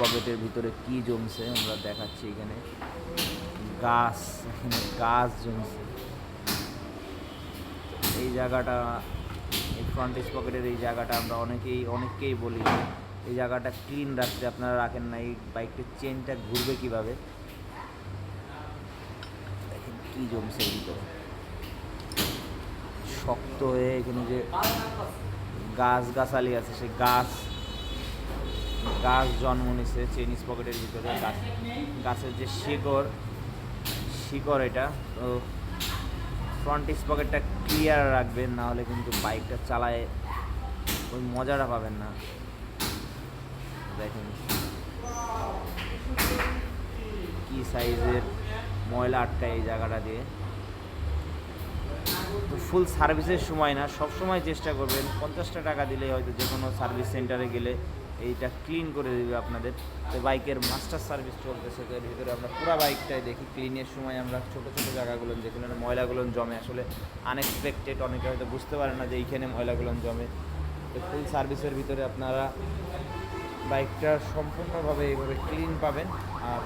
পকেটের ভিতরে কি জমছে আমরা দেখাচ্ছি এখানে। গাছ এখানে গাছ জমছে। এই জায়গাটা, এই ফ্রন্ট পকেটের এই জায়গাটা আমরা অনেকেই, অনেককেই বলি এই জায়গাটা ক্লিন রাখতে আপনারা রাখেন না, এই বাইকটির চেনটা ঘুরবে কীভাবে? দেখেন কি জমছে এর ভিতরে। শক্ত হয়ে এখানে যে গাছ গাছালি আছে, সেই গাছ গাছ জন্ম নিছে চেনিস পকেটের ভিতরে। গাছ, গাছের যে শিকড় শিকড় এটা। তো ফ্রন্ট পকেটটা ক্লিয়ার রাখবেন না হলে কিন্তু বাইকটা চালায় ওই মজাটা পাবেন না। দেখেন। কি সাইজের ময়লা আটকায় এই জায়গাটা দিয়ে। ফুল সার্ভিসের সময় না সব সময় চেষ্টা করবেন। পঞ্চাশটা টাকা দিলে হয়তো যে কোনো সার্ভিস সেন্টারে গেলে এইটা ক্লিন করে দেবে আপনাদের। তো বাইকের মাস্টার সার্ভিস চলতেছে, তো এর ভিতরে আমরা পুরো বাইকটাই দেখি। ক্লিনের সময় আমরা ছোটো ছোটো জায়গাগুলো যেগুলো ময়লাগুলো জমে। আসলে আনএক্সপেক্টেড অনেকে হয়তো বুঝতে পারে না যে এইখানে ময়লাগুলো জমে। তো ফুল সার্ভিসের ভিতরে আপনারা বাইকটা সম্পূর্ণভাবে এইভাবে ক্লিন পাবেন। আর